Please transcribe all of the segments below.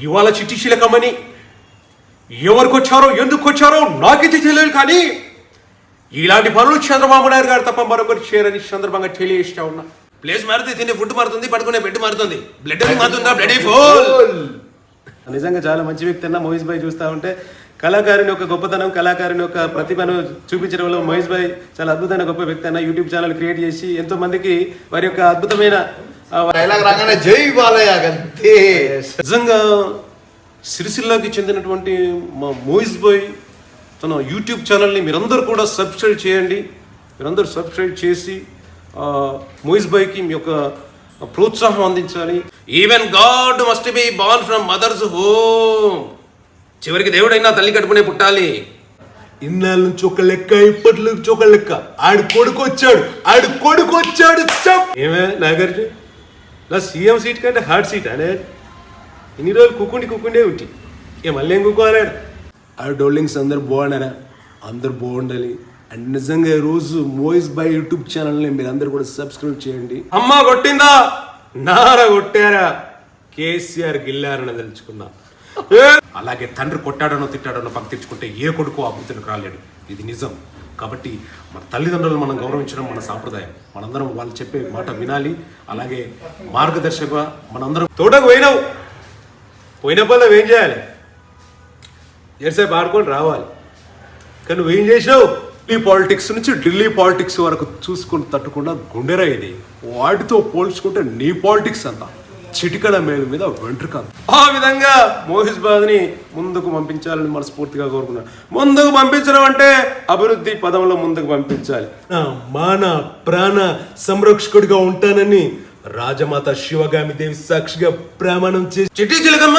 ఇవాళ చిట్టి చిలకమని ఎవరికి వచ్చారో ఎందుకు వచ్చారో నాకైతే తెలియదు కానీ ఇలాంటి పనులు చంద్రబాబు నాయుడు గారు తప్ప మరొకరు చేయరని సందర్భంగా తెలియజేస్తా ఉన్నా. ప్లేస్ మారుతుంది తినే ఫుడ్ మారుతుంది పడుకునే బెడ్ మారుతుంది. బ్లడ్ మారుతుందా? బ్లడ్ ఫుల్ నిజంగా చాలా మంచి వ్యక్తి అన్న మహేష్ భాయ్ చూస్తూ ఉంటే కళాకారుని యొక్క గొప్పతనం కళాకారుని యొక్క ప్రతిభను చూపించడంలో మహేష్ భాయ్ చాలా అద్భుతమైన గొప్ప వ్యక్తి అన్న యూట్యూబ్ ఛానల్ క్రియేట్ చేసి ఎంతో మందికి వారి యొక్క అద్భుతమైన డైలాగ్ రాగానే జై బాలయ్య అంతే నిజంగా సిరిసిల్లాకి చెందినటువంటి మా మోయిస్ బాయ్ తన యూట్యూబ్ ఛానల్ని మీరందరూ కూడా సబ్స్క్రైబ్ చేయండి. మీరందరూ సబ్స్క్రైబ్ చేసి ఆ, మోయిస్ బాయ్కి మీ యొక్క ప్రోత్సాహం అందించాలి. Even god must be born from mother's home చివరికి దేవుడైనా తల్లి కట్టుకునే పుట్టాలి. ఇన్నాళ్ళ నుంచి ఒక లెక్క ఇప్పటి నుంచి ఒక లెక్క. ఆడు కొడుకు వచ్చాడు ఆడు కొడుకు వచ్చాడు ఏమే నాగార్జున? నా సీఎం సీట్ కంటే హార్డ్ సీట్ అనే ఇన్ని రోజులు కుక్కుండి కుక్కుండే ఉంటి. ఇక మళ్ళీ ఏం కుక్కోవాలాడు ఆ డోలింగ్స్ అందరు బాగున్నారా? అందరు బాగుండాలి. అండ్ నిజంగా ఈ రోజు మోయిస్ బై యూట్యూబ్ ఛానల్ని మీరు అందరు కూడా సబ్స్క్రైబ్ చేయండి. అమ్మ కొట్టిందా? నార కొట్టారా? కేసీఆర్ గిల్లారని తెలుసుకున్నా. అలాగే తండ్రి కొట్టాడనో తిట్టాడనో పక్క తెచ్చుకుంటే ఏ కొడుకు ఆ బుద్ధికి రాలేడు. ఇది నిజం. కాబట్టి మన తల్లిదండ్రులు మనం గౌరవించడం మన సాంప్రదాయం. మనందరం వాళ్ళు చెప్పే మాట వినాలి. అలాగే మార్గదర్శక మనందరం తోటకు పోయినావు పోయినప్పుడు ఏం చేయాలి? ఏసేపు ఆడుకొని రావాలి. కానీ నువ్వేం చేసావు ఢిల్లీ పాలిటిక్స్ నుంచి ఢిల్లీ పాలిటిక్స్ వరకు చూసుకుని తట్టుకుండా గుండెరా ఇది. వాటితో పోల్చుకుంటే నీ పాలిటిక్స్ అంతా. చిటికడ మేలు మీద వెంట్రుక. ఆ విధంగా మోహిస్ బాద్ని ముందుకు పంపించాలని మనస్ఫూర్తిగా కోరుకున్నాను. ముందుకు పంపించడం అంటే అభివృద్ధి పదంలో ముందుకు పంపించాలి. మాన ప్రాణ సంరక్షకుడిగా ఉంటానని రాజమాత శివగామి దేవి సాక్షిగా ప్రమాణం చేసి చిట్టి చిలకమ్మ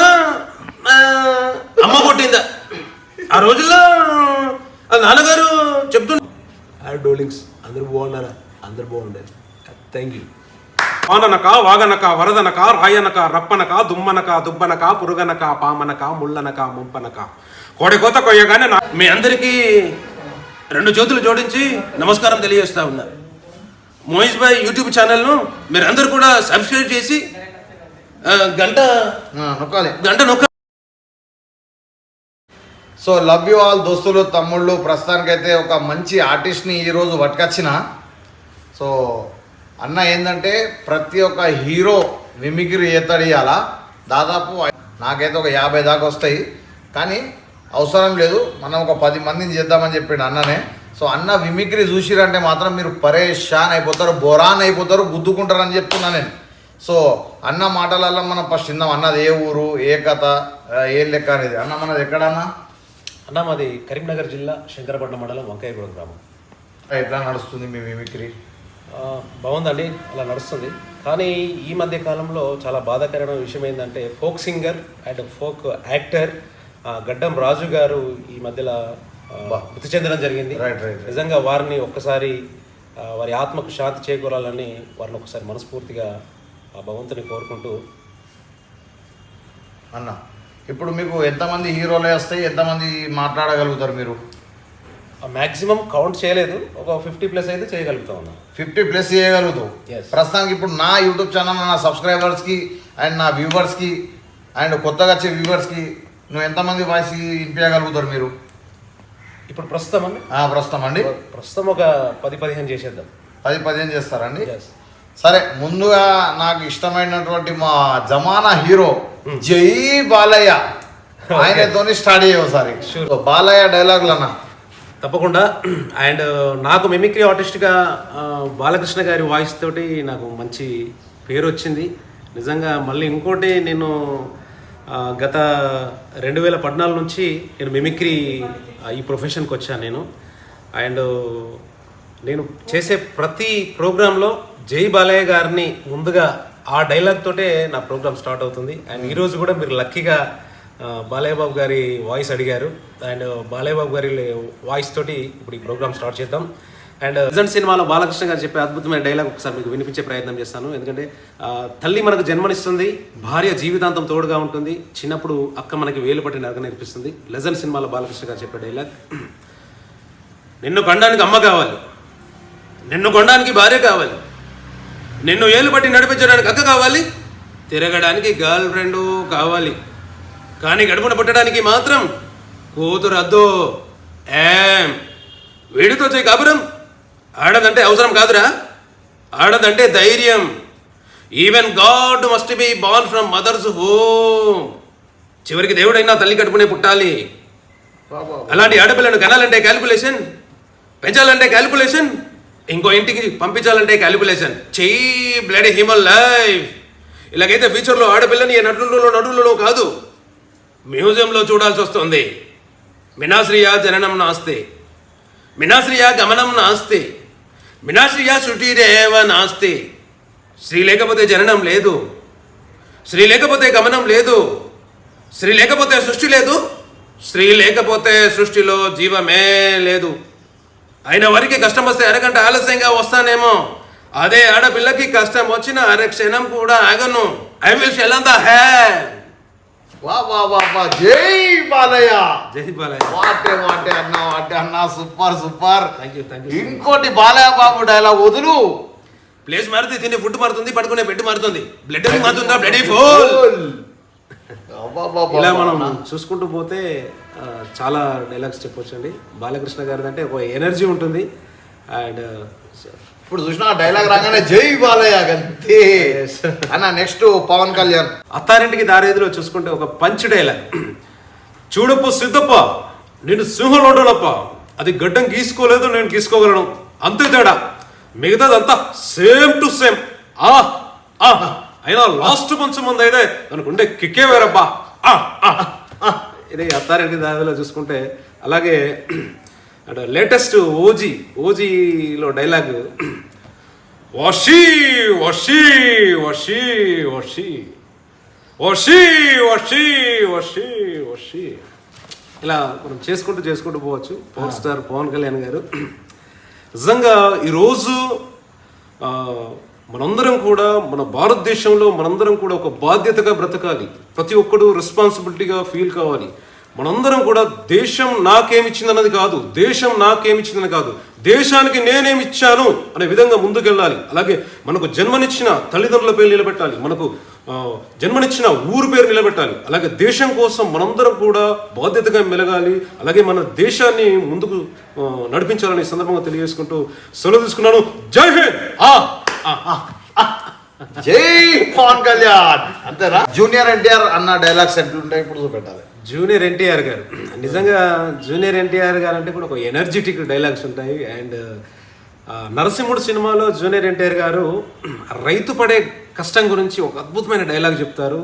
అమ్మ కొట్టిందా? ఆ రోజుల్లో ఆ నాన్నగారు చెప్తుండే ఆ డోలింగ్స్ అందరు బాగున్నారా? అందరు బాగుండాలి. థ్యాంక్ యూ వాననక వాగనక వరదనక రాయనక రప్పనక దుమ్మనక దుబ్బనక పురుగనక పామనక ముళ్ళనక ముంపనక. కోడెకోత కొయ్యగానే నా మీ అందరికీ రెండు చేతులు జోడించి నమస్కారం తెలియజేస్తా ఉన్నా. మోహిష్ భాయ్ యూట్యూబ్ ఛానల్ను మీరందరూ కూడా సబ్స్క్రైబ్ చేసి గంట నొక్కాలి. గంట నొక్క సో లవ్ యూ ఆల్ దోస్తులు తమ్ముళ్ళు ప్రస్తుతానికైతే ఒక మంచి ఆర్టిస్ట్ని ఈరోజు పట్టుకొచ్చిన. సో అన్న ఏంటంటే ప్రతి ఒక్క హీరో మిమిక్రీ ఏతడియాల దాదాపు నాకైతే ఒక యాభై దాకా వస్తాయి. కానీ అవసరం లేదు మనం ఒక పది మందిని చేద్దామని చెప్పిండు అన్ననే. సో అన్న మిమిక్రీ చూసిరంటే మాత్రం మీరు పరేషాన్ అయిపోతారు బొరాన్ అయిపోతారు గుద్దుకుంటారు అని చెప్తున్నా నేను. సో అన్న మాటలలో మనం ఫస్ట్ ఇందాం అన్నది ఏ ఊరు ఏ కథ ఏ లెక్క అనేది. అన్న మనది ఎక్కడన్నా? అన్న మాది కరీంనగర్ జిల్లా శంకరపట్నం మండలం వంకాయగూడెం గ్రామం. ఎట్లా నడుస్తుంది మీ మిమిక్రీ? ఆ, బాగుందండి అలా నడుస్తుంది. కానీ ఈ మధ్య కాలంలో చాలా బాధాకరమైన విషయం ఏంటంటే folk singer and folk actor Gaddam Raju garu ఈ మధ్యలో మృతి చెందడం జరిగింది. నిజంగా వారిని ఒక్కసారి వారి ఆత్మకు శాంతి చేకూరాలని వారిని ఒకసారి మనస్ఫూర్తిగా ఆ భగవంతుని కోరుకుంటూ. అన్న ఇప్పుడు మీకు ఎంతమంది హీరోలే వస్తాయి ఎంతమంది మాట్లాడగలుగుతారు మీరు? మ్యాక్సిమం కౌంట్ చేయలేదు. ఒక ఫిఫ్టీ ప్లస్ అయితే చేయగలుగుతాం అన్న. ఫిఫ్టీ ప్లస్ చేయగలుగుతావు Yes. ప్రస్తుతానికి ఇప్పుడు నా యూట్యూబ్ ఛానల్ నా సబ్స్క్రైబర్స్కి అండ్ నా వ్యూవర్స్కి అండ్ కొత్తగా వచ్చే వ్యూవర్స్కి నువ్వు ఎంతమంది వాయిస్ వినిపించగలుగుతారు మీరు? ఇప్పుడు ప్రస్తుతం అండి? ప్రస్తుతం అండి. ప్రస్తుతం ఒక పది పదిహేను చేసేద్దాం. పది పదిహేను చేస్తారండి. సరే ముందుగా నాకు ఇష్టమైనటువంటి మా జమానా హీరో జై బాలయ్య. ఆయనతోని స్టార్ట్ అయ్యే ఒకసారి. బాలయ్య డైలాగులు అన్న. తప్పకుండా. అండ్ నాకు మిమిక్రీ ఆర్టిస్ట్గా బాలకృష్ణ గారి వాయిస్ తోటి నాకు మంచి పేరు వచ్చింది నిజంగా మళ్ళీ ఇంకోటి నేను గత రెండు వేల పద్నాలుగు నుంచి నేను మిమిక్రీ ఈ ప్రొఫెషన్కి వచ్చాను నేను. అండ్ నేను చేసే ప్రతి ప్రోగ్రాంలో జై బాలయ్య గారిని ముందుగా ఆ డైలాగ్ తోటే నా ప్రోగ్రామ్ స్టార్ట్ అవుతుంది. అండ్ ఈరోజు కూడా మీరు లక్కీగా బాలయ్యబాబు గారి వాయిస్ అడిగారు. అండ్ బాలయ్యబాబు గారి వాయిస్ తోటి ఇప్పుడు ఈ ప్రోగ్రామ్ స్టార్ట్ చేద్దాం. అండ్ రిజల్ట్ సినిమాలో బాలకృష్ణ గారు చెప్పే అద్భుతమైన డైలాగ్ ఒకసారి మీకు వినిపించే ప్రయత్నం చేస్తాను. ఎందుకంటే తల్లి మనకు జన్మనిస్తుంది భార్య జీవితాంతం తోడుగా ఉంటుంది చిన్నప్పుడు అక్క మనకి వేలు పట్టి నరక నేర్పిస్తుంది. లెజన్ సినిమాలో బాలకృష్ణ గారు చెప్పే డైలాగ్ నిన్ను కొండానికి అమ్మ కావాలి నిన్ను కొనడానికి భార్య కావాలి నిన్ను ఏలు పట్టి నడిపించడానికి అక్క కావాలి తిరగడానికి గర్ల్ ఫ్రెండ్ కావాలి. కానీ గడుపున పుట్టడానికి మాత్రం కూతురు అద్దో. ఏం? వీడితో చేయి కాపురం? ఆడదంటే అవసరం కాదురా. ఆడదంటే ధైర్యం. Even god must be born from mother's home చివరికి దేవుడైనా తల్లి కడుపునే పుట్టాలి. అలాంటి ఆడపిల్లను కనాలంటే క్యాలిక్యులేషన్ పెంచాలంటే క్యాలిక్యులేషన్ ఇంకో ఇంటికి పంపించాలంటే క్యాలిక్యులేషన్ చెయ్యి బ్లడ్ హ్యూమన్ లైఫ్ ఇలాగైతే ఫ్యూచర్లో ఆడపిల్లని ఏ నటులలో నటులలో కాదు. మ్యూజియంలో చూడాల్సి వస్తుంది. మినాశ్రియ జననం నాస్తి. మినాశ్రియ గమనం నాస్తి. మినాశ్రియ శృతిరేవ నాస్తి. స్త్రీ లేకపోతే జననం లేదు. స్త్రీ లేకపోతే గమనం లేదు. స్త్రీ లేకపోతే సృష్టి లేదు. స్త్రీ లేకపోతే సృష్టిలో జీవమే లేదు. అయిన వారికి కష్టం వస్తే అరగంట ఆలస్యంగా వస్తానేమో. అదే ఆడపిల్లకి కష్టం వచ్చిన అరక్షణం కూడా ఆగను. I will shell the hey వా వా వా వా. జై బాలయ్య. జై Balayya. What a what a అన్న వాటే అన్న. Super super. Thank you thank you ఇంకోటి బాలయ్య బాబు డైలాగ్ వదులు. ప్లేస్ మారుతుంది తినే ఫుడ్ మారుతుంది పడుకునే బెడ్ మారుతుంది. బ్లడ్ మారుతుందా? Blood full. ఇలా మనం చూసుకుంటూ పోతే చాలా డైలాగ్స్ చెప్పొచ్చు అండి బాలకృష్ణ గారిది అంటే ఒక ఎనర్జీ ఉంటుంది. అండ్ ఇప్పుడు చూసిన డైలాగ్ రాగానే జై బాలయ్య గంతే. అన్న నెక్స్ట్ పవన్ కళ్యాణ్. అత్తారింటికి దారేదిలో చూసుకుంటే ఒక పంచ్ డైలాగ్ చూడప్పు సిద్ధప్ప నేను సింహలోడనప్ప అది గడ్డం గీసుకోలేదు నేను గీసుకోగలను. అంతే తేడా. మిగతాదంతా సేమ్ టు సేమ్ ఆ ఆ అయినా లాస్ట్ కొంచెం ముందు అయితే అనుకుంటే కిక్కే వేరబ్బా. ఇది అత్తారింటి దారిలో చూసుకుంటే అలాగే అంటే లేటెస్ట్ ఓజీ ఓజీలో డైలాగ్ వషీ వషీ వషీ వషీ వషీ వషీ వషీ వషీ. ఇలా మనం చేసుకుంటూ చేసుకుంటూ పోవచ్చు. పవర్ స్టార్ పవన్ కళ్యాణ్ గారు. నిజంగా ఈరోజు మనందరం కూడా మన భారతదేశంలో మనందరం కూడా ఒక బాధ్యతగా బ్రతకాలి. ప్రతి ఒక్కడు రెస్పాన్సిబిలిటీగా ఫీల్ కావాలి. మనందరం కూడా దేశం నాకేమిచ్చిందన్నది కాదు దేశం నాకేమిచ్చిందని కాదు దేశానికి నేనేమిచ్చాను అనే విధంగా ముందుకెళ్ళాలి. అలాగే మనకు జన్మనిచ్చిన తల్లిదండ్రుల పేరు నిలబెట్టాలి మనకు జన్మనిచ్చిన ఊరు పేరు నిలబెట్టాలి అలాగే దేశం కోసం మనందరం కూడా బాధ్యతగా మెలగాలి అలాగే మన దేశాన్ని ముందుకు నడిపించాలని సందర్భంగా తెలియజేసుకుంటూ సెలవు తీసుకున్నాను. జై హింద్! జై పవన్ కళ్యాణ్! అంతేనా? జూనియర్ ఎన్టీఆర్ అన్న డైలాగ్స్ ఎట్లుంటాయి ఇప్పుడు చూపెట్టాలి. జూనియర్ ఎన్టీఆర్ గారు. నిజంగా జూనియర్ ఎన్టీఆర్ గారు అంటే కూడా ఒక ఎనర్జెటిక్ డైలాగ్స్ ఉంటాయి. అండ్ నరసింహుడు సినిమాలో జూనియర్ ఎన్టీఆర్ గారు రైతు పడే కష్టం గురించి ఒక అద్భుతమైన డైలాగ్ చెప్తారు.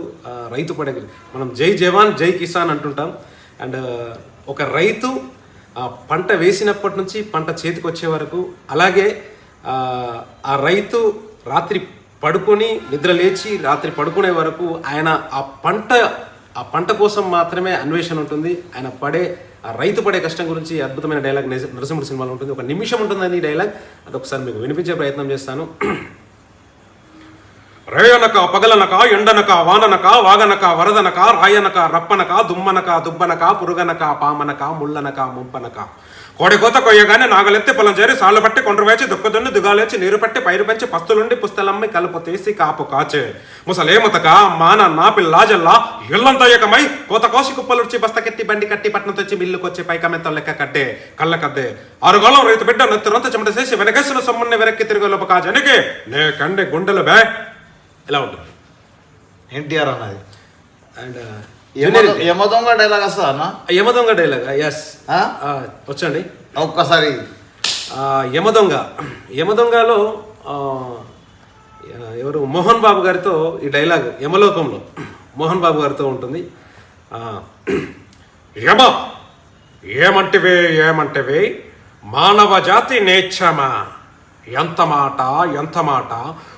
రైతు పడే మనం జై జవాన్ జై కిసాన్ అంటుంటాం. అండ్ ఒక రైతు ఆ, పంట వేసినప్పటి నుంచి పంట చేతికి వచ్చే వరకు అలాగే ఆ, ఆ రైతు రాత్రి పడుకొని నిద్ర లేచి రాత్రి పడుకునే వరకు ఆయన ఆ పంట ఆ పంట కోసం మాత్రమే అన్వేషణ ఉంటుంది. ఆయన పడే ఆ రైతు పడే కష్టం గురించి అద్భుతమైన డైలాగ్ నరసింహుడు సినిమాలో ఉంటుంది. ఒక నిమిషం ఉంటుందని ఈ డైలాగ్. అది ఒకసారి మీకు వినిపించే ప్రయత్నం చేస్తాను. రేయనక పగలనక ఎండనక వాననక వాగనక వరదనక రాయనక రప్పనక దుమ్మనక దుబ్బనక పురుగనక పామనక ముళ్ళనక ముంపనక. కోడి కోత కొయ్యగానే నాగలెత్తి పొలం చేరి సాళ్ళు పట్టి కొండ్రు వేచి దుక్కదున్ని దుగాలేచి నీరు పట్టి పైరు పెంచి పస్తులుండి పుస్తలమ్మి కలుపు తీసి కాపు కాచే. ముసలేముతక మాన నా పిల్లాజల్లా ఇల్లంతా ఏకమై కోత కోసి కుప్పలుడ్చి బస్తకెత్తి బండి కట్టి పట్నం తెచ్చి మిల్లుకొచ్చి పైకమెంత లెక్క కట్టే. కళ్ళ కద్దే. ఆరుగాలం రైతు బిడ్డ నెత్తురంత చెమట చేసి వెనకేసిన సొమ్ముని వెనక్కి తిరిగి లోప కాజనికి నే కండే గుండెలు బే. ఇలా ఉంటుంది? ఎన్టీఆర్ అన్నది. అండ్ యమదొంగ డైలాగ్ వస్తుందా అన్న? Yamadonga dialogue yes? వచ్చండి. ఒక్కసారి. యమదొంగ యమదొంగలో ఎవరు? మోహన్ బాబు గారితో ఈ డైలాగ్ యమలోకంలో. మోహన్ బాబు గారితో ఉంటుంది. యమ. ఏమంటివే ఏమంటివే? మానవ జాతి నేచ్చమా ఎంత మాట ఎంత మాట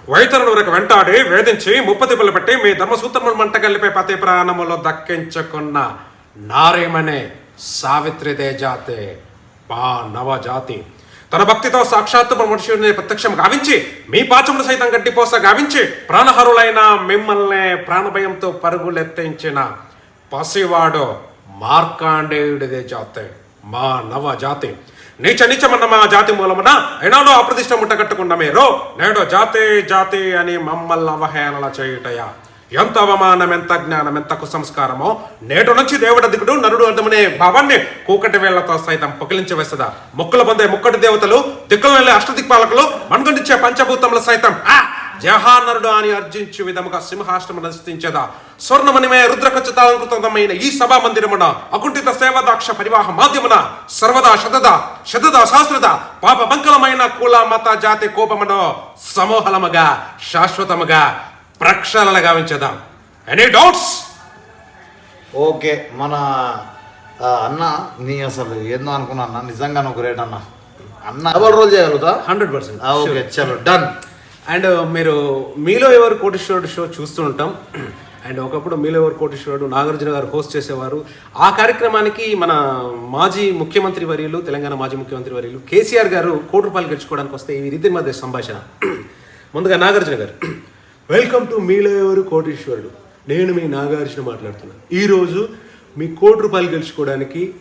వైతరుడు వరకు వెంటాడి వేధించి ముప్పతిప్పులు పెట్టి మీ ధర్మసూత్రములు మంట కలిపే పతి ప్రాణములో దక్కించుకున్న నారేమనే సావిత్రిదే జాతే పా నవజాతి. తన భక్తితో సాక్షాత్తు మనుషుని ప్రత్యక్షం గావించి మీ పాచములు సైతం గడ్డిపోస గావించి ప్రాణహరులైన మిమ్మల్ని ప్రాణభయంతో పరుగులెత్తించిన పసివాడు మార్కాండేయుడిదే జాతే మా నవ జాతి నీచ నీచమన్న మా జాతి మూలమున? అయినాడో అప్రతిష్ట ముట్టగట్టకుండా మీరు? నేడు జాతి జాతి అని మమ్మల్ని అవహేళన చేయుటయా? ఎంత అవమానం ఎంత జ్ఞానం ఎంత కుసంస్కారమో? నేటి నుంచి దేవుడ దిగుడు నరుడు అర్థమనే భావాన్ని కూకటి వేళ్ళతో సైతం పొకిలించవేస్తదా మొక్కుల పొందే ముక్కటి దేవతలు దిక్కుల నెల అష్టదిక్పాలకులు మనుగొండిచ్చే పంచభూతములు సైతం ఆ! జహానరుడు అని అర్జించు విధముగా సింహాష్టము నశించదా? స్వర్ణమణిమే రుద్రకచితాలంకృతమైన ఈ సభా మందిరమున అకుంఠిత సేవదాక్ష పరివాహ మాధ్యమున సర్వదా శతద శతద సహస్రద పాప బంకలమైన కుల మత జాతి కోపమును సమూహలముగా శాశ్వతముగా ప్రక్షాళన గావించదాం. ఎనీ డౌట్స్ ఓకే మన అన్న నీ అసలు ఏందో అనుకున్నా అన్న. నిజంగా నువ్వు గ్రేట్ అన్న. అన్న డబల్ రోల్ చేయగలుగుతా హండ్రెడ్ పర్సెంట్. ఓకే చలో డన్. అండ్ మీరు మీలో ఎవరు కోటేశ్వరుడు షో చూస్తూ ఉంటాం. అండ్ ఒకప్పుడు మీలో ఎవరు కోటేశ్వరుడు నాగార్జున గారు హోస్ట్ చేసేవారు. ఆ కార్యక్రమానికి మన మాజీ ముఖ్యమంత్రి వర్యులు తెలంగాణ మాజీ ముఖ్యమంత్రి వర్యులు కేసీఆర్ గారు కోటి రూపాయలు గెలుచుకోవడానికి వస్తే వీరిద్దరి మధ్య సంభాషణ. ముందుగా నాగార్జున గారు. వెల్కమ్ టు మీలో ఎవరు కోటీశ్వరుడు. నేను మీ నాగార్జున మాట్లాడుతున్నాను ఈరోజు మీ కోటి రూపాయలు గెలుచుకోవడానికి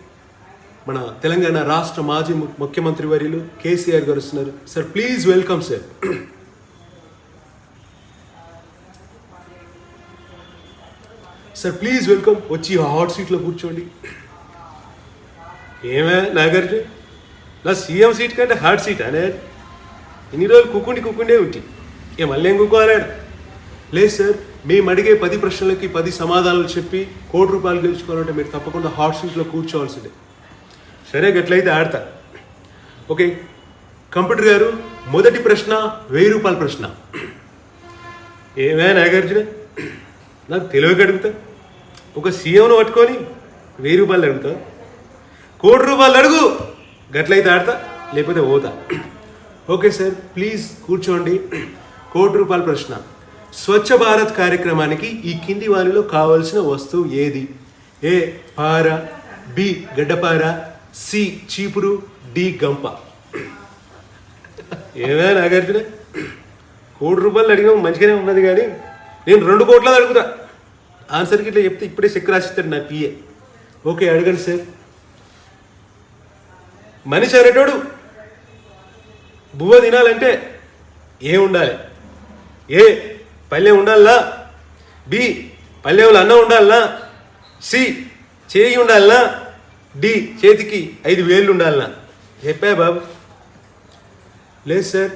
మన తెలంగాణ రాష్ట్ర మాజీ ముఖ్యమంత్రి వర్యులు కేసీఆర్ గారు వస్తున్నారు. Sir please welcome sir sir please welcome వచ్చి హాట్ సీట్లో కూర్చోండి. ఏమే నాగార్జున? నా సీఎం సీట్ కంటే హాట్ సీట్ అనే ఇన్ని రోజులు కుక్కుండి కుక్కుండే ఉంటి. ఏ మళ్ళీ ఏం కుక్కోవాలాడు లేదు సార్ మేము అడిగే పది ప్రశ్నలకి పది సమాధానాలు చెప్పి కోటి రూపాయలు గెలుచుకోవాలంటే మీరు తప్పకుండా హాట్ సీట్లో కూర్చోవాల్సిందే. సరే గట్లయితే ఆడతా. ఓకే కంప్యూటర్ గారు మొదటి ప్రశ్న వెయ్యి రూపాయల ప్రశ్న. ఏమే నాగార్జున? నాకు తెలివికి అడుగుతా. ఒక సీఎంను పట్టుకొని వెయ్యి రూపాయలు అడుగుతా. కోటి రూపాయలు అడుగు గట్లయితే ఆడతా లేకపోతే పోతా. ఓకే సార్ ప్లీజ్ కూర్చోండి. కోటి రూపాయల ప్రశ్న. స్వచ్ఛ భారత్ కార్యక్రమానికి ఈ కింది వారిలో కావలసిన వస్తువు ఏది? ఏ పార బి గడ్డపార సి చీపురు డి గంప. ఏమైనా నాగార్జున? కోటి రూపాయలు అడిగినా మంచిగానే ఉన్నది కానీ నేను రెండు కోట్ల అడుగుతా. ఆన్సర్కి ఇట్లా చెప్తే ఇప్పుడే చెక్ రాసిస్తాడు నా పిఏ ఓకే అడగండి సార్ మనిషి అనేటోడు బువ్వ తినాలంటే ఏ ఉండాలి. ఏ పల్లె ఉండాలా బి పల్లెవులు అన్నం ఉండాలా సి చేయి ఉండాలనా? డి చేతికి ఐదు వేళ్ళు ఉండాలనా? చెప్పా బాబు. లేదు సార్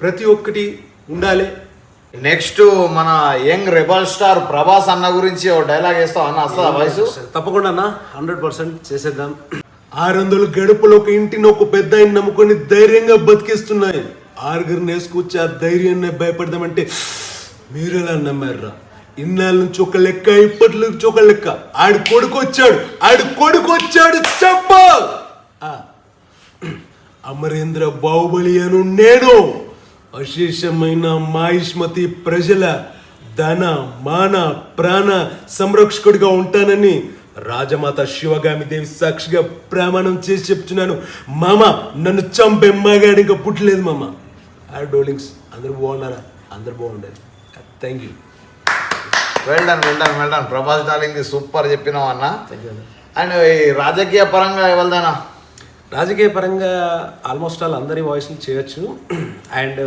ప్రతి ఒక్కటి ఉండాలి. నెక్స్ట్ మన యంగ్ రెబల్ స్టార్ ప్రభాస్ అన్న గురించి ఒక డైలాగ్ వేస్తావు అన్న? వస్తుందా వయసు తప్పకుండా అన్న. హండ్రెడ్ పర్సెంట్ చేసేద్దాం. ఆరు వందల గడపలు ఒక ఇంటిని ఒక పెద్ద ఆయన నమ్ముకొని ధైర్యంగా బతికిస్తున్నాయి. ఆరుగురు నేసుకొచ్చి ఆ ధైర్యాన్ని భయపడదామంటే మీరు ఎలా నమ్మారా ఇన్నాళ్ళ నుంచి ఒక లెక్క ఇప్పటి నుంచి ఒక లెక్క. ఆడి కొడుకు వచ్చాడు. ఆడి కొడుకు వచ్చాడు. చెప్ప! అమరేంద్ర బాహుబలి అను నేను. అశేషమైన మాయిష్మతి ప్రజల ధన మాన ప్రాణ సంరక్షకుడిగా ఉంటానని రాజమాత శివగామి దేవి సాక్షిగా ప్రమాణం చేసి చెప్తున్నాను. మామ నన్ను చంపే మగాడు ఇంకా పుట్టలేదు మామ. ఆ డోలింగ్స్ అందరూ బాగున్నారా? అందరు బాగుండాలి. Thank you well done well done well done. Prabhas darling super చెప్పినావు అన్న. అండ్ ఈ రాజకీయ పరంగా ఎవరిదైనా రాజకీయ పరంగా ఆల్మోస్ట్ ఆల్ అందరి వాయిస్లు చేయొచ్చు. అండ్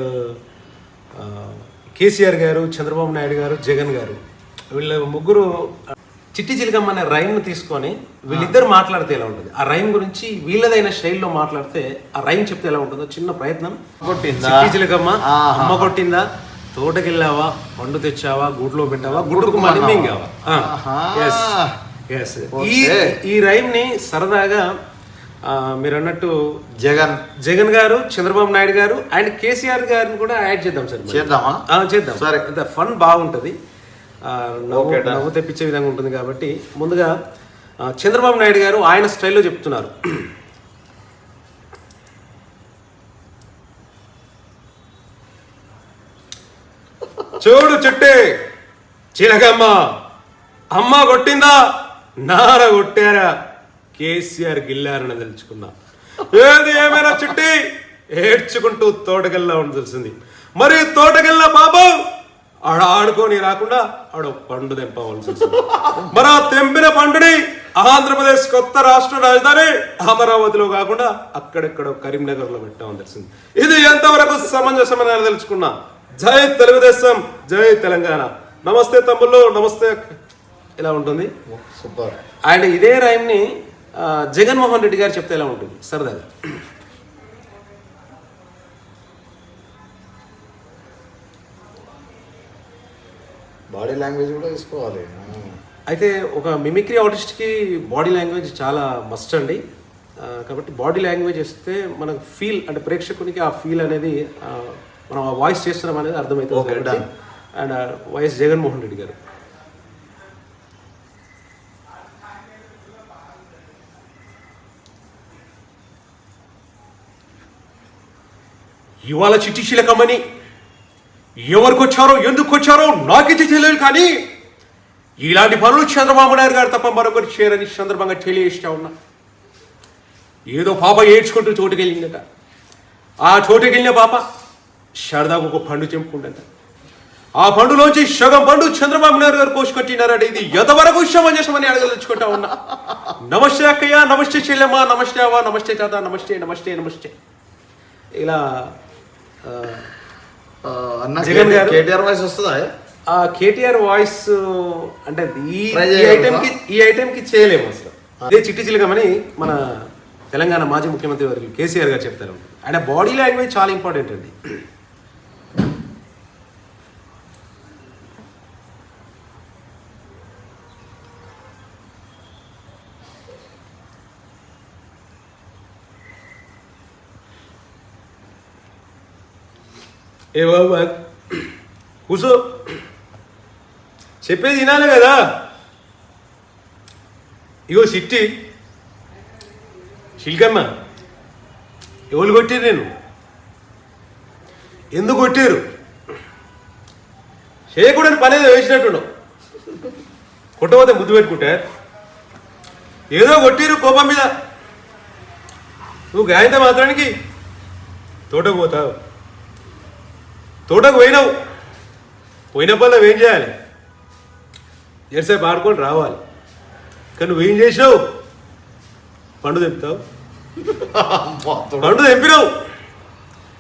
కేసీఆర్ గారు చంద్రబాబు నాయుడు గారు జగన్ గారు వీళ్ళ ముగ్గురు చిట్టి చిలకమ్మ అనే రైమ్ తీసుకొని వీళ్ళిద్దరు మాట్లాడితే ఎలా ఉంటుంది? ఆ రైమ్ గురించి వీళ్ళదైన శైలిలో మాట్లాడితే ఆ రైమ్ చెప్తే ఎలా ఉంటుందో చిన్న ప్రయత్నం. కొట్టిందా? చిట్టి చిలకమ్మ. అమ్మ కొట్టిందా తోటకెళ్ళావా? పండు తెచ్చావా? గుడ్లో పెట్టావా? గుడ్డుకు మళ్ళీ మింగావా? ఈ రైమ్ని సరదాగా మీరు అన్నట్టు జగన్ జగన్ గారు చంద్రబాబు నాయుడు గారు అండ్ కేసీఆర్ గారిని కూడా యాడ్ చేద్దాం సార్. చేద్దామా? చేద్దాం సరే. అంత ఫన్ బాగుంటుంది నవ్వు తెప్పించే విధంగా ఉంటుంది కాబట్టి ముందుగా చంద్రబాబు నాయుడు గారు ఆయన స్టైల్లో చెప్తున్నారు చూడు చుట్టే చిలకమ్మ అమ్మ కొట్టిందా నార కొట్టారా కేసీఆర్ గిల్లారని తెలుసుకున్నా ఏది ఏమైనా చుట్టి ఏడ్చుకుంటూ తోటకెళ్ళా ఉండవలసింది మరి తోటకెళ్ళా బాబు ఆడ ఆడుకొని రాకుండా ఆడ పండు తెంపవలసి. మరి ఆ తెంపిన పండుని ఆంధ్రప్రదేశ్ కొత్త రాష్ట్ర రాజధాని అమరావతిలో కాకుండా అక్కడెక్కడో కరీంనగర్లో పెట్టామని తెలిసింది. ఇది ఎంతవరకు సమంజసమని తెలుసుకున్నా. జై తెలుగుదేశం జై తెలంగాణ. నమస్తే తమ్ముళ్ళు నమస్తే. ఇలా ఉంటుంది? సూపర్. అండ్ ఇదే ఆ, జగన్మోహన్ రెడ్డి గారు చెప్తే ఎలా ఉంటుంది? సరదాగా. బాడీ లాంగ్వేజ్ కూడా తీసుకోవాలి. అయితే ఒక మిమిక్రీ ఆర్టిస్ట్కి బాడీ లాంగ్వేజ్ చాలా మస్ట్ అండి. కాబట్టి బాడీ లాంగ్వేజ్ ఇస్తే మనకు ఫీల్ అంటే ప్రేక్షకునికి ఆ ఫీల్ అనేది మనం ఆ వాయిస్ చేస్తున్నాం అనేది అర్థమవుతుంది. అండ్ వైఎస్ జగన్మోహన్ రెడ్డి గారు. ఇవాళ చిట్టి చిలకమని ఎవరికి వచ్చారో ఎందుకు వచ్చారో నాకైతే తెలియదు కానీ ఇలాంటి పనులు చంద్రబాబు నాయుడు గారు తప్ప మరొకరు చేయరని సందర్భంగా తెలియజేస్తా ఉన్నా. ఏదో పాప ఏడ్చుకుంటూ చోటుకెళ్ళిందట. ఆ చోటుకెళ్ళిన పాప సరదాగా ఒక పండు చెంపుకుంటుంట ఆ పండులోంచి సగం పండు చంద్రబాబు నాయుడు గారు కోసుకొట్టినారట. ఇది ఎంతవరకు సమంజసమని అడగదలుచుకుంటా ఉన్నా. నమస్తే అక్కయ్య నమస్తే చెల్లెమ్మ నమస్తే అవ్వ నమస్తే తాత నమస్తే నమస్తే నమస్తే. ఇలా ఆ, అన్న జగన్ గారు? కేటీఆర్ వాయిస్ వస్తుందా? కేటీఆర్ వాయిస్ అంటే ఈ? ఐటెంకి ఈ ఐటెంకి చేయలేము అసలు. ఇదే చిట్టి చిలకమని మన తెలంగాణ మాజీ ముఖ్యమంత్రి వారికి కేసీఆర్ గారు చెప్తారు. ఆయన బాడీ లాంగ్వేజ్ చాలా ఇంపార్టెంట్ అండి. ఏ బాబా కూసో. చెప్పేది వినాలి కదా. ఇగో సిట్టి. శిల్కమ్మ ఎవరు కొట్టారు నేను ఎందుకు కొట్టారు చేయకూడని పని ఏదో వేసినట్టున్నావు కొట్టబోతే ముద్దు పెట్టుకుంటే. ఏదో కొట్టిరు కోపం మీద. నువ్వు గాయంత మాత్రానికి తోటకు పోతావు. తోటకు పోయినావు. పోయినప్పుడు ఏం చేయాలి? ఎరసేపు ఆడుకొని రావాలి. కానీ నువ్వేం చేసినావు? పండు తెంపుతావు. పండు తెంపినావు.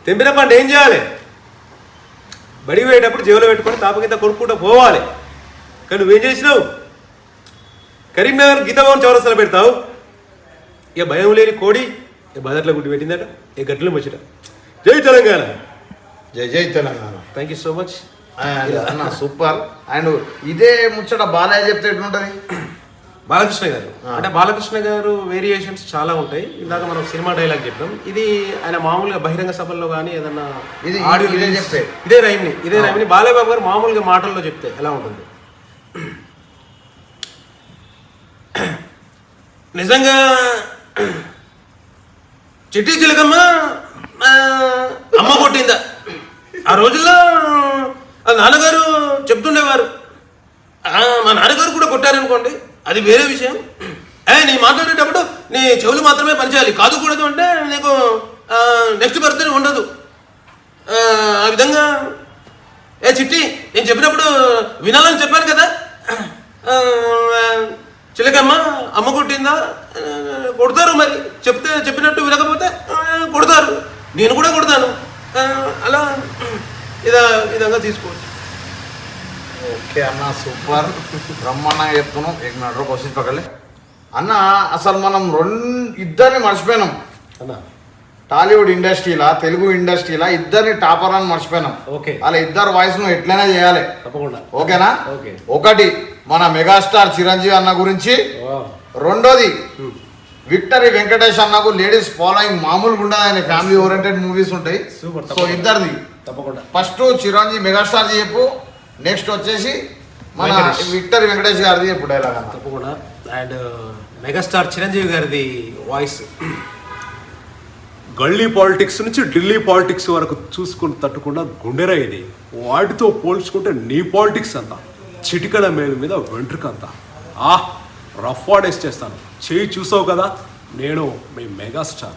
తెంపిన పండు ఏం చేయాలి? బడికి పోయేటప్పుడు జేబులో పెట్టుకొని తాప కింద కొనుక్కుంటూ పోవాలి. కానీ నువ్వేం చేసినావు? కరీంనగర్ గీతభవన్ చౌరస్తాలో పెడతావు. ఇక భయం లేని కోడి ఇక బజార్లో గుడ్డి పెట్టిందట ఇక గట్టిలో వచ్చిట జై తెలంగాణ. జై జై Telangana. Thank you so much అన్న సూపర్. అండ్ ఇదే ముచ్చట బాలయ్య చెప్తే ఎట్లుంటది? బాలకృష్ణ గారు. అంటే బాలకృష్ణ గారు వేరియేషన్స్ చాలా ఉంటాయి. ఇందాక మనం సినిమా డైలాగ్ చెప్పాం. ఇది ఆయన మామూలుగా బహిరంగ సభల్లో కానీ ఏదన్నా ఇది audio ఇదే release- చెప్తే. ఇదే రైమ్ని ఇదే రైమ్ని బాలయ్య బాబు గారు మామూలుగా మాటల్లో చెప్తే ఎలా ఉంటుంది? నిజంగా చిట్టి చిలకమ్మ అమ్మ కొట్టిందా? ఆ రోజుల్లో ఆ నాన్నగారు చెప్తుండేవారు. మా నాన్నగారు కూడా కొట్టారనుకోండి అది వేరే విషయం. ఏ నీ మాట్లాడేటప్పుడు నీ చెవులు మాత్రమే పనిచేయాలి కాదుకూడదు అంటే నీకు నెక్స్ట్ బర్త్డే ఉండదు. ఆ, విధంగా ఏ చిట్టి నేను చెప్పినప్పుడు వినాలని చెప్పాను కదా. చిలకమ్మ అమ్మ కొట్టిందా? కొడతారు మరి చెప్తే చెప్పినట్టు వినకపోతే కొడతారు. నేను కూడా కొడతాను. అలా ఇదా విధంగా తీసుకోవచ్చు. ఓకే అన్న సూపర్. బ్రహ్మాండంగా చెప్తున్నాం ఎగ్ నడు క్వశ్చన్ పక్కలే అన్న అసలు మనం రెండు ఇద్దరిని మర్చిపోయినాం. అన్న. టాలీవుడ్ ఇండస్ట్రీలా తెలుగు ఇండస్ట్రీలా ఇద్దరిని టాపర్ అని మర్చిపోయినాం. ఓకే. అలా ఇద్దరు వాయిస్ నువ్వు ఎట్లయినా చేయాలి. తప్పకుండా. ఓకేనా? ఓకే. ఒకటి మన మెగాస్టార్ చిరంజీవి అన్న గురించి. రెండోది విక్టరీ వెంకటేష్ అన్నకు లేడీస్ ఫాలోయింగ్ మామూలుగా ఉండదు. ఆయన ఫ్యామిలీ ఓరియంటెడ్ మూవీస్ ఉంటాయి. Super, సో తప్పకుండా. ఇద్దరిది. తప్పకుండా. ఫస్ట్ చిరంజీవి మెగాస్టార్ చెప్పు. నెక్స్ట్ వచ్చేసి మన. విక్టరీ వెంకటేష్ గారిది చెప్పు డైలాగ్ అన్న. తప్పకుండా. అండ్ మెగాస్టార్ చిరంజీవి గారిది వాయిస్ గల్లీ పాలిటిక్స్ నుంచి ఢిల్లీ పాలిటిక్స్ వరకు చూసుకుని తట్టుకుండా గుండెరా ఇది. వాటితో పోల్చుకుంటే నీ పాలిటిక్స్ అంతా చిటికల మేలు మీద వెంట్రుక అంతా. ఆ రఫ్ వాడేసి చేస్తాను. చేయి చూసావు కదా? నేను మీ మెగాస్టార్.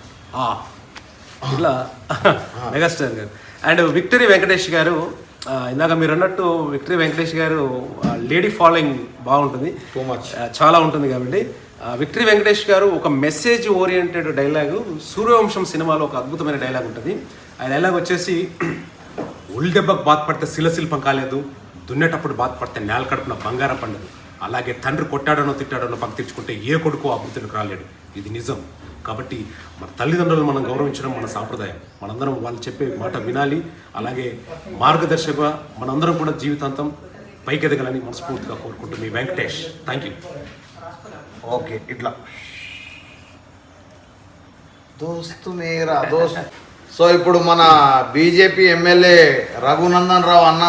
ఇలా. మెగాస్టార్ గారు. అండ్ విక్టరీ వెంకటేష్ గారు ఇందాక మీరు అన్నట్టు విక్టరీ వెంకటేష్ గారు లేడీ ఫాలోయింగ్ బాగుంటుంది. చాలా ఉంటుంది కాబట్టి. విక్టరీ వెంకటేష్ గారు ఒక మెసేజ్ ఓరియంటెడ్ డైలాగు సూర్యవంశం సినిమాలో ఒక అద్భుతమైన డైలాగ్ ఉంటుంది. ఆ డైలాగ్ వచ్చేసి ఉల్ దెబ్బకు బాధపడితే శిలశిల్పం కాలేదు దున్నేటప్పుడు బాధపడితే నేల కడుపున బంగారం పండదు. అలాగే తండ్రి కొట్టాడనో తిట్టాడనో పక్క తెచ్చుకుంటే ఏ కొడుకు అభివృద్ధికి రాలేడు. ఇది నిజం. కాబట్టి మన తల్లిదండ్రులు మనం గౌరవించడం మన సాంప్రదాయం. మనందరం వాళ్ళు చెప్పే మాట వినాలి. అలాగే మార్గదర్శక మనందరం కూడా జీవితాంతం పైకెదగాలని మనస్ఫూర్తిగా కోరుకుంటూ మీ వెంకటేష్. థ్యాంక్ యూ ఓకే ఇట్లా. దోస్తు మేరా దోస్తు. సో ఇప్పుడు మన బీజేపీ ఎమ్మెల్యే రఘునందన్ రావు అన్న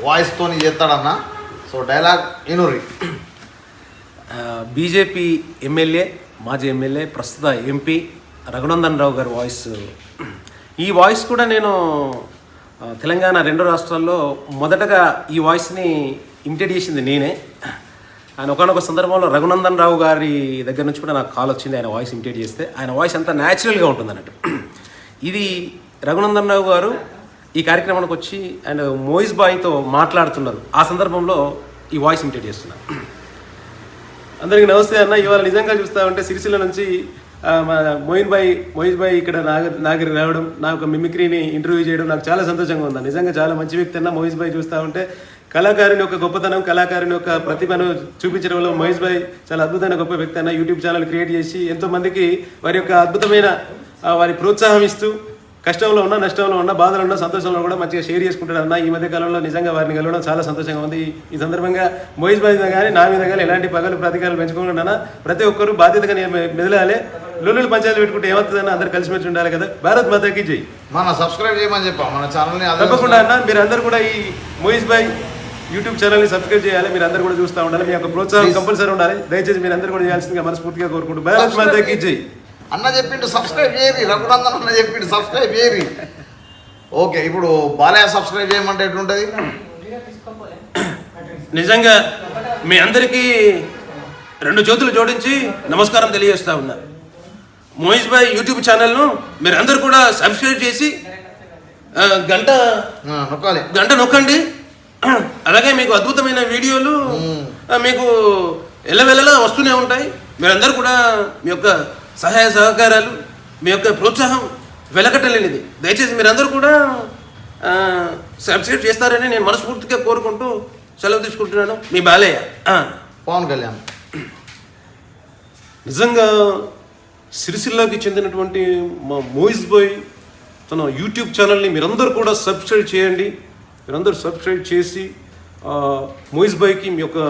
వాయిస్తోని చేస్తాడన్నా. సో డైలాగ్ ఇనురి బీజేపీ ఎమ్మెల్యే మాజీ ఎమ్మెల్యే ప్రస్తుత ఎంపీ రఘునందన్ రావు గారి వాయిస్ ఈ వాయిస్ కూడా నేను uh, తెలంగాణ రెండు రాష్ట్రాల్లో మొదటగా ఈ వాయిస్ని ఇమిటేట్ చేసింది నేనే. ఆయన ఒకనొక సందర్భంలో రఘునందన్ రావు గారి దగ్గర నుంచి కూడా నాకు కాల్ వచ్చింది ఆయన వాయిస్ ఇమిటేట్ చేస్తే. ఆయన వాయిస్ అంతా న్యాచురల్గా ఉంటుంది అన్నట్టు ఇది రఘునందన్ రావు గారు ఈ కార్యక్రమానికి వచ్చి అండ్ మోయిస్ బాయ్తో మాట్లాడుతున్నారు. ఆ సందర్భంలో ఈ వాయిస్ ఇమిటేట్ చేస్తున్నారు అందరికీ నమస్తే అన్న. ఇవాళ నిజంగా చూస్తా ఉంటే సిరిసిల్ల నుంచి మోయిన్ బాయ్ మోయిన్ బాయ్ ఇక్కడ నాగ నాగరి రావడం నా యొక్క మిమిక్రీని ఇంటర్వ్యూ చేయడం నాకు చాలా సంతోషంగా ఉంది? నిజంగా చాలా మంచి వ్యక్తి అన్న మోయిస్ బాయ్ చూస్తా ఉంటే కళాకారుని యొక్క గొప్పతనం కళాకారుని యొక్క ప్రతిభను చూపించడంలో మహేష్ బాయ్ చాలా అద్భుతమైన గొప్ప వ్యక్తి అన్న. యూట్యూబ్ ఛానల్ క్రియేట్ చేసి ఎంతోమందికి వారి యొక్క అద్భుతమైన వారి ప్రోత్సాహం ఇస్తూ కష్టంలో ఉన్నా నష్టంలో ఉన్నా బాధలో ఉన్నా సంతోషంలో కూడా మంచిగా షేర్ చేసుకుంటాడు అన్న ఈ మధ్య కాలంలో నిజంగా వారిని కలవడం చాలా సంతోషంగా ఉంది. ఈ సందర్భంగా మోహిష్ భాయ్ మీద కానీ నా మీద కానీ ఎలాంటి పగలు ప్రతీకారాలు పెంచుకోకుండా ప్రతి ఒక్కరు బాధ్యతగా మెదలాలి. లొల్లులు పంచాయతీ పెట్టుకుంటే ఏమవుతుందని అందరు కలిసిమెలిసి ఉండాలి కదా. భారత్ మాతాకి జై. మన సబ్స్క్రైబ్ చేయమని చెప్పా. మన ఛానల్ని తప్పకుండా అన్న మీరు అందరు కూడా ఈ మోహిష్ భాయ్ యూట్యూబ్ ఛానల్ని సబ్స్క్రైబ్ చేయాలి. మీరు అందరు కూడా చూస్తూ ఉండాలి. మీ యొక్క ప్రోత్సాహం కంపల్సరీ ఉండాలి. దయచేసి మీరు అందరు కూడా చేయాల్సిందిగా మనస్ఫూర్తిగా కోరుకుంటూ భారత్ మాతాకి జై. అన్న చెప్పిండు సబ్స్క్రైబ్ చేయరి. రఘునందన్ అన్న చెప్పిండు సబ్స్క్రైబ్ చేయరి. ఓకే ఇప్పుడు బాలయ్య సబ్స్క్రైబ్ చేయమంటే ఎట్లుంటుంది? నిజంగా మీ అందరికీ రెండు చేతులు జోడించి నమస్కారం తెలియజేస్తా ఉన్నా. మోహిష్ భాయ్ యూట్యూబ్ ఛానల్ను మీరు అందరు కూడా సబ్స్క్రైబ్ చేసి గంట నొక్కాలి. గంట నొక్కండి. అలాగే మీకు అద్భుతమైన వీడియోలు మీకు ఎల్లవెల్లలా వస్తూనే ఉంటాయి. మీరందరూ కూడా మీ యొక్క సహాయ సహకారాలు మీ యొక్క ప్రోత్సాహం వెలకట్టలేనిది. దయచేసి మీరందరూ కూడా సబ్స్క్రైబ్ చేస్తారని నేను మనస్ఫూర్తిగా కోరుకుంటూ సెలవు తీసుకుంటున్నాను. మీ బాలయ్య. పవన్ కళ్యాణ్. నిజంగా సిరిసిల్లాకి చెందినటువంటి మా మోయిస్ బాయ్ తన యూట్యూబ్ ఛానల్ని మీరందరూ కూడా సబ్స్క్రైబ్ చేయండి. మీరందరూ సబ్స్క్రైబ్ చేసి మోయిస్ బాయ్కి మీ యొక్క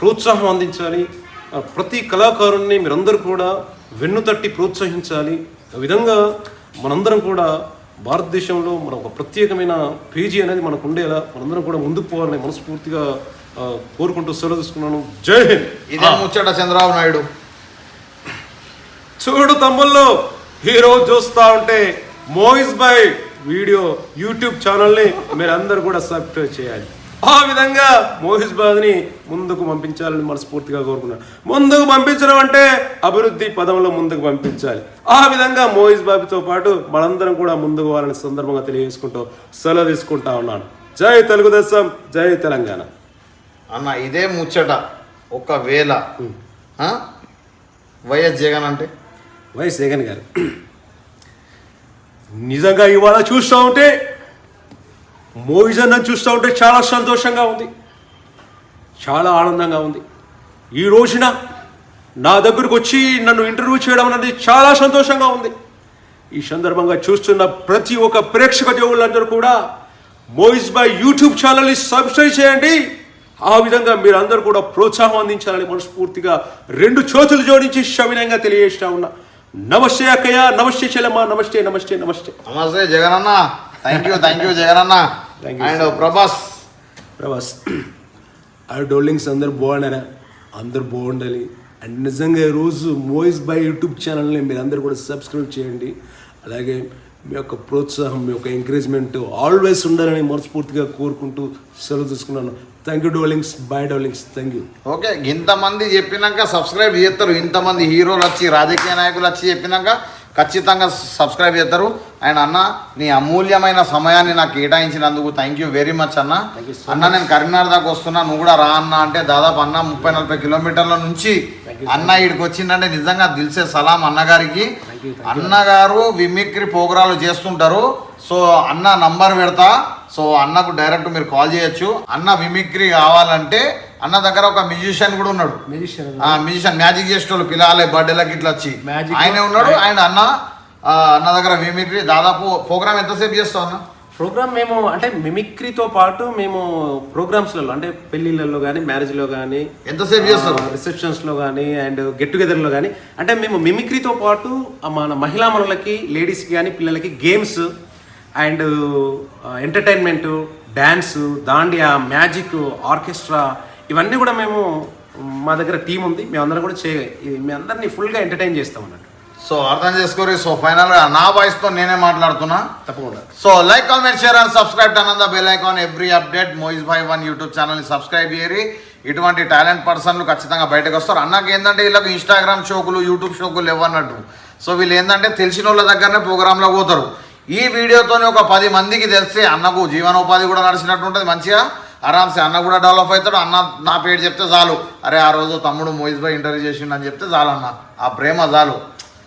ప్రోత్సాహం అందించాలి. ప్రతి కళాకారుణ్ణి మీరందరూ కూడా వెన్నుతట్టి ప్రోత్సహించాలి. ఆ విధంగా మనందరం కూడా భారతదేశంలో మన ఒక ప్రత్యేకమైన పేజీ అనేది మనకు ఉండేలా మనందరం కూడా ముందుకు పోవాలని మనస్ఫూర్తిగా కోరుకుంటూ సెలవు తీసుకున్నాను. జై హింద్. ఇదే ముచ్చట చంద్రబాబు నాయుడు. చూడు తమ్ముళ్ళు హీరో చూస్తా ఉంటే మోయిస్ బాయ్ వీడియో యూట్యూబ్ ఛానల్ని మీరందరూ కూడా సబ్స్క్రైబ్ చేయాలి. ఆ విధంగా మోహిష్ బాద్ని ముందుకు పంపించాలని మనస్ఫూర్తిగా కోరుకున్నాను. ముందుకు పంపించడం అంటే అభివృద్ధి పదంలో ముందుకు పంపించాలి. ఆ విధంగా మోహిష్ బాబుతో పాటు మనందరం కూడా ముందుకు పోవాలని సందర్భంగా తెలియజేసుకుంటూ సెలవు తీసుకుంటా ఉన్నాను. జై తెలుగుదేశం జై తెలంగాణ. అన్న ఇదే ముచ్చట. ఒకవేళ? వైఎస్ జగన్ అంటే? వై జగన్ గారు. నిజంగా ఇవాళ చూస్తూ ఉంటే మోయిజన్ చూస్తూ ఉంటే చాలా సంతోషంగా ఉంది. చాలా ఆనందంగా ఉంది. ఈ రోజున నా దగ్గరకు వచ్చి నన్ను ఇంటర్వ్యూ చేయడం అనేది చాలా సంతోషంగా ఉంది. ఈ సందర్భంగా చూస్తున్న ప్రతి ఒక్క ప్రేక్షక దేవుళ్ళందరూ కూడా మోయిజ్ బై యూట్యూబ్ ఛానల్ని సబ్స్క్రైబ్ చేయండి. ఆ విధంగా మీరు అందరూ కూడా ప్రోత్సాహం అందించాలని మనస్ఫూర్తిగా రెండు చేతులు జోడించి సవినయంగా తెలియజేస్తా ఉన్నా. నమస్తే అక్కయ్య నమస్తే చెల్లమ్మ నమస్తే నమస్తే నమస్తే. నమస్తే Jagananna. Thank you thank you Jagananna. And Prabhas. Prabhas. ఆ డోలింగ్స్ అందరు బాగున్నారా? అందరు బాగుండాలి. అండ్ నిజంగా ఈరోజు మోయిస్ బై యూట్యూబ్ ఛానల్ని మీరు అందరు కూడా సబ్స్క్రైబ్ చేయండి. అలాగే మీ యొక్క ప్రోత్సాహం మీ యొక్క ఎంకరేజ్మెంట్ ఆల్వేస్ ఉండాలని మనస్ఫూర్తిగా కోరుకుంటూ సెలవు తీసుకున్నాను. Thank you darlings bye darlings thank you okay ఇంతమంది చెప్పినాక సబ్స్క్రైబ్ చేస్తారు. ఇంతమంది హీరోలు వచ్చి రాజకీయ నాయకులు వచ్చి చెప్పినాక ఖచ్చితంగా సబ్స్క్రైబ్ చేస్తారు. అండ్ అన్న నీ అమూల్యమైన సమయాన్ని నాకు కేటాయించినందుకు థ్యాంక్ యూ వెరీ మచ్ అన్న. అన్న నేను కరీంనగర్ దాకా వస్తున్నా. నువ్వు కూడా రా అన్న అంటే దాదాపు అన్న ముప్పై నలభై కిలోమీటర్ల నుంచి అన్న ఇక్కడికి వచ్చిందంటే నిజంగా దిల్సే సలాం అన్నగారికి. అన్నగారు విమిక్రీ ప్రోగ్రాలు చేస్తుంటారు. సో అన్న నంబర్ పెడతా. సో అన్నకు డైరెక్ట్ మీరు కాల్ చేయొచ్చు. అన్న మిమిక్రీ కావాలంటే అన్న దగ్గర ఒక మ్యూజిషియన్ కూడా ఉన్నాడు. మ్యూజిషియన్ మ్యాజిక్ చేసేటోళ్ళు పిల్లలే బర్త్డేలకి ఇట్లా వచ్చి. ఆయన ఉన్నాడు ఆయన అన్న అన్న దగ్గర మిమిక్రీ. దాదాపు ప్రోగ్రామ్ ఎంతసేపు చేస్తావు అన్న? ప్రోగ్రామ్ మేము అంటే మిమిక్రీతో పాటు మేము ప్రోగ్రామ్స్లలో అంటే పెళ్ళిళ్ళలో కానీ మ్యారేజ్లో కానీ ఎంతసేపు చేస్తారు? రిసెప్షన్స్లో కానీ అండ్ గెట్ టుగెదర్లో కానీ అంటే మేము మిమిక్రీతో పాటు మన మహిళా మనులకి లేడీస్కి కానీ పిల్లలకి games and entertainment dance dandiya magic orchestra ఇవన్నీ కూడా మేము మా దగ్గర టీం ఉంది. మేమందరం కూడా చే మీ అందరినీ ఫుల్గా ఎంటర్టైన్ చేస్తాం అన్నట్టు. సో అర్థం చేసుకోరు. సో ఫైనల్గా నా వాయిస్తో నేనే మాట్లాడుతున్నా. తప్పకుండా. So like comment share and subscribe and bell icon every update మోయిస్ భాయ్ వన్ యూట్యూబ్ ఛానల్ని సబ్స్క్రైబ్ చేయరి ఇటువంటి టాలెంట్ పర్సన్లు ఖచ్చితంగా బయటకు వస్తారు. అన్నకి ఏంటంటే వీళ్ళకి ఇన్స్టాగ్రామ్ షోకులు యూట్యూబ్ షోకులు ఇవ్వన్నట్టు సో వీళ్ళు ఏంటంటే తెలిసిన వాళ్ళ దగ్గరనే ప్రోగ్రాంలో పోతారు. ఈ వీడియోతోనే ఒక పది మందికి తెలిస్తే అన్నకు జీవనోపాధి కూడా నడిచినట్టు ఉంటుంది మంచిగా. ఆరామ్సే అన్న కూడా డెవలప్ అవుతాడు అన్న నా పేరు చెప్తే చాలు. అరే ఆ రోజు తమ్ముడు మోయిస్ భాయ్ ఇంటర్వ్యూ చేసిండు అని చెప్తే చాలు అన్న. ఆ ప్రేమ చాలు.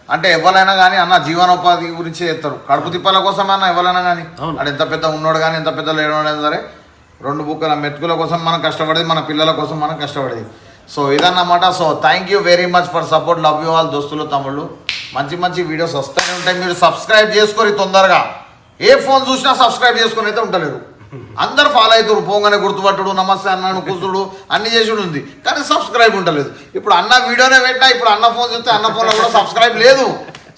అంటే ఎవరైనా కానీ అన్న జీవనోపాధి గురించి చేస్తారు కడుపు తిప్పల కోసం అన్న ఎవరైనా కానీ. అంటే ఎంత పెద్ద ఉన్నోడు కానీ ఎంత పెద్ద లేనోడైనా సరే రెండు బుక్కల మెతుకుల కోసం మనం కష్టపడేది మన పిల్లల కోసం మనం కష్టపడేది. సో ఇదన్నమాట. So thank you very much for support love you all దోస్తులు తమ్ముళ్ళు. మంచి మంచి వీడియోస్ వస్తూనే ఉంటాయి. మీరు సబ్స్క్రైబ్ చేసుకొని తొందరగా ఏ ఫోన్ చూసినా సబ్స్క్రైబ్ చేసుకొని అయితే ఉండలేరు. అందరు ఫాలో అవుతారు. పోగానే గుర్తుపట్టుడు నమస్తే అన్నాను కూతుడు అన్ని చేసుడు ఉంది. కానీ సబ్స్క్రైబ్ ఉండలేదు. ఇప్పుడు అన్న వీడియోనే పెట్టినా ఇప్పుడు అన్న ఫోన్ చూస్తే అన్న ఫోన్లో కూడా సబ్స్క్రైబ్ లేదు.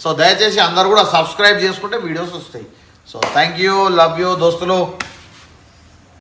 సో దయచేసి అందరు కూడా సబ్స్క్రైబ్ చేసుకుంటే వీడియోస్ వస్తాయి. So thank you love you దోస్తులు.